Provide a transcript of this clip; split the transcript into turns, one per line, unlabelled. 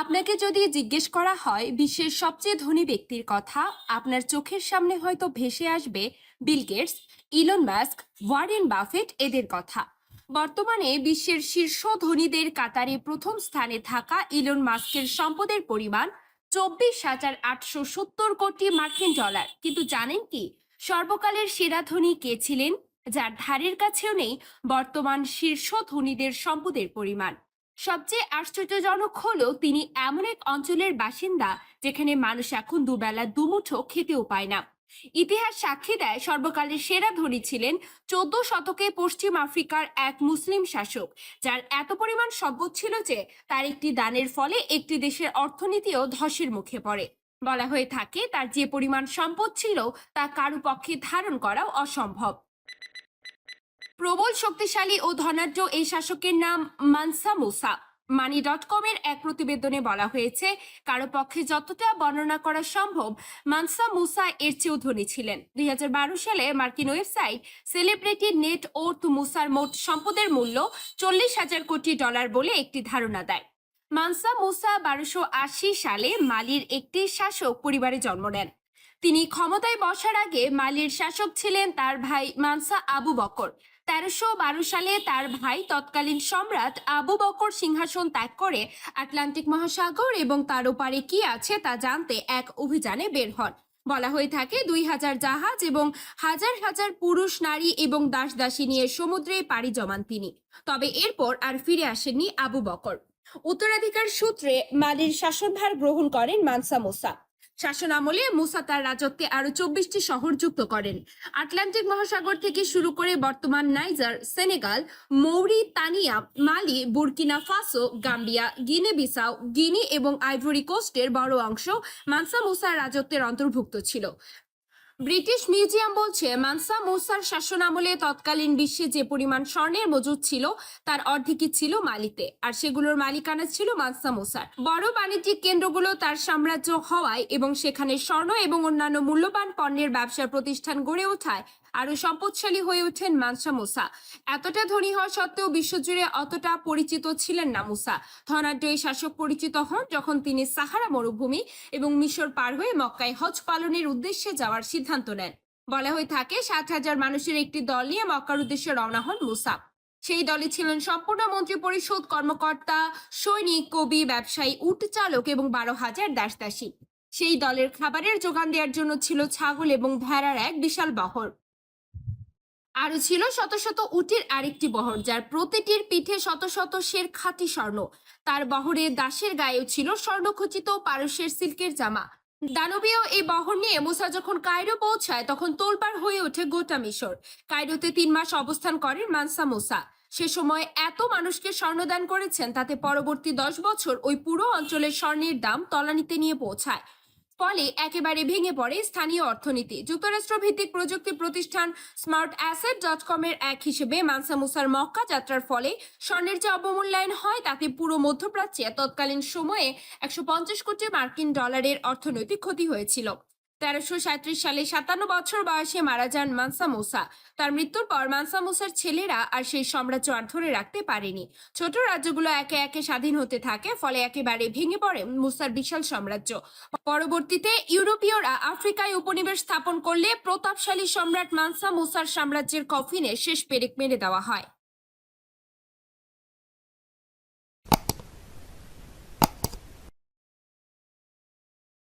আপনাকে যদি জিজ্ঞেস করা হয় বিশ্বের সবচেয়ে ধনী ব্যক্তির কথা, আপনার চোখের সামনে হয়তো ভেসে আসবে Bill Gates, Elon Musk, Warren Buffett এদের কথা। বর্তমানে বিশ্বের শীর্ষ ধনীদের কাতারে প্রথম স্থানে থাকা ইলন মাস্কের সম্পদের পরিমাণ চব্বিশ হাজার আটশো সত্তর কোটি মার্কিন ডলার। কিন্তু জানেন কি, সর্বকালের সেরা ধনী কে ছিলেন? যার ধারের কাছেও নেই বর্তমান শীর্ষ ধনীদের সম্পদের পরিমাণ। সবচেয়ে আশ্চর্যজনক হলো তিনি এমন এক অঞ্চলের বাসিন্দা যেখানে মানুষ এখন দুবেলা দুমুঠো খেতেও পায় না। ইতিহাস সাক্ষী দেয় সর্বকালের সেরা ধনী ছিলেন চোদ্দ শতকে পশ্চিম আফ্রিকার এক মুসলিম শাসক, যার এত পরিমাণ সম্পদ ছিল যে তার একটি দানের ফলে একটি দেশের অর্থনীতিও ধসের মুখে পড়ে। বলা হয়ে থাকে তার যে পরিমাণ সম্পদ ছিল তা কারও পক্ষে ধারণ করাও অসম্ভব। প্রবল শক্তিশালী ও ধনাঢ্য এই শাসকের নাম মানসা মুসা। মানি ডট কমের এক প্রতিবেদনে বলা হয়েছে, কারও পক্ষে যতটা বর্ণনা করা সম্ভব, মানসা মুসা এর চেয়েও ধনী ছিলেন। দুই হাজার বারো সালে মার্কিন ওয়েবসাইট সেলিব্রিটি নেট ওর্থ মুসার মোট সম্পদের মূল্য চল্লিশ হাজার কোটি ডলার বলে একটি ধারণা দেয়। মানসা মুসা বারোশো সালে মালির একটি শাসক পরিবারে জন্ম নেন। তিনি ক্ষমতায় বসার আগে মালির শাসক ছিলেন তার ভাই মানসা আবু বকর। তেরোশো বারো সালে তার ভাই তৎকালীন সম্রাট আবু বকর সিংহাসন ত্যাগ করে আটলান্টিক মহাসাগর এবং তার ওপারে কি আছে তা জানতে এক অভিযানে বের হন। বলা হয়ে থাকে দুই হাজার জাহাজ এবং হাজার হাজার পুরুষ, নারী এবং দাস দাসী নিয়ে সমুদ্রে পাড়ি জমান তিনি। তবে এরপর আর ফিরে আসেননি আবু বকর। উত্তরাধিকার সূত্রে মালির শাসনভার গ্রহণ করেন মানসা মোসা। শাসন আমলে মুসা তার রাজত্বে আরও চব্বিশটি শহর যুক্ত করেন। আটলান্টিক মহাসাগর থেকে শুরু করে বর্তমান Niger, Senegal, Mauritania, Mali, Burkina Faso, Gambia Guinea Bissau Guinea এবং আইভরি কোস্টের বড় অংশ মানসা মুসার রাজত্বের অন্তর্ভুক্ত ছিল। ব্রিটিশ মিউজিয়াম বলছে, মানসা মুসার শাসনামলে তৎকালীন বিশ্বে যে পরিমাণ স্বর্ণের মজুদ ছিল, তার অর্ধেকই ছিল মালিতে, আর সেগুলোর মালিকানা ছিল মানসা মুসার। বড় বাণিজ্যিক কেন্দ্রগুলো তার সাম্রাজ্য হওয়ায় এবং সেখানে স্বর্ণ এবং অন্যান্য মূল্যবান পণ্যের ব্যবসার প্রতিষ্ঠান গড়ে ওঠায় আরও সম্পদশালী হয়ে ওঠেন মানসা মুসা। এতটা ধনী হওয়া সত্ত্বেও বিশ্বজুড়ে অতটা পরিচিত ছিলেন না মুসা। ধনাঢ্য এই শাসক পরিচিত হন যখন তিনি সাহারা মরুভূমি এবং মিশর পার হয়ে মক্কায় হজ পালনের উদ্দেশ্যে যাওয়ার সিদ্ধান্ত নেন। বলা হয়ে থাকে, সাত হাজার মানুষের একটি দল নিয়ে মক্কার উদ্দেশ্যে রওনা হন মুসা। সেই দলে ছিলেন সম্পূর্ণ মন্ত্রী পরিষদ, কর্মকর্তা, সৈনিক, কবি, ব্যবসায়ী, উট চালক এবং বারো হাজার দাসদাসী। সেই দলের খাবারের যোগান দেওয়ার জন্য ছিল ছাগল এবং ভেড়ার এক বিশাল বহর। আরও ছিল শত শত উটের আরেকটি বহর, যার প্রতিটির পিঠে শত শত শের খাঁটি স্বর্ণ। তার বহরে দাসের গায়েও ছিল স্বর্ণখচিত পারস্যের সিল্কের জামা। দানবীয় এই বহর নিয়ে মুসা যখন কায়রো পৌঁছায়, তখন তোলপাড় হয়ে ওঠে গোটা মিশর। কায়রোতে তিন মাস অবস্থান করেন মানসা মুসা। সে সময় এত মানুষকে স্বর্ণদান করেছেন, তাতে পরবর্তী দশ বছর ওই পুরো অঞ্চলের স্বর্ণের দাম তলানিতে নিয়ে পৌঁছায়। ফলে একেবারে ভেঙে পড়ে স্থানীয় অর্থনীতি। যুক্তরাষ্ট্র ভিত্তিক প্রযুক্তি প্রতিষ্ঠান স্মার্ট অ্যাসেট ডট কমের এক হিসেবে মানসা মুসার মক্কা যাত্রার ফলে স্বর্ণের যে অবমূল্যায়ন হয়, তাতে পুরো মধ্যপ্রাচ্যে তৎকালীন সময়ে একশো পঞ্চাশ কোটি মার্কিন ডলারের অর্থনৈতিক ক্ষতি হয়েছিল। তেরোশো সাঁত্রিশ সালে সাতান্ন বছর বয়সে মারা যান মানসা মুসা। তার মৃত্যুর পর মানসা মুসার ছেলেরা আর সেই সাম্রাজ্য আর ধরে রাখতে পারেনি। ছোট রাজ্যগুলো একে একে স্বাধীন হতে থাকে, ফলে একেবারে ভেঙে পড়ে মুসার বিশাল সাম্রাজ্য। পরবর্তীতে ইউরোপীয়রা আফ্রিকায় উপনিবেশ স্থাপন করলে প্রতাপশালী সম্রাট মানসা মুসার সাম্রাজ্যের কফিনে শেষ পেরেক মেরে দেওয়া হয়।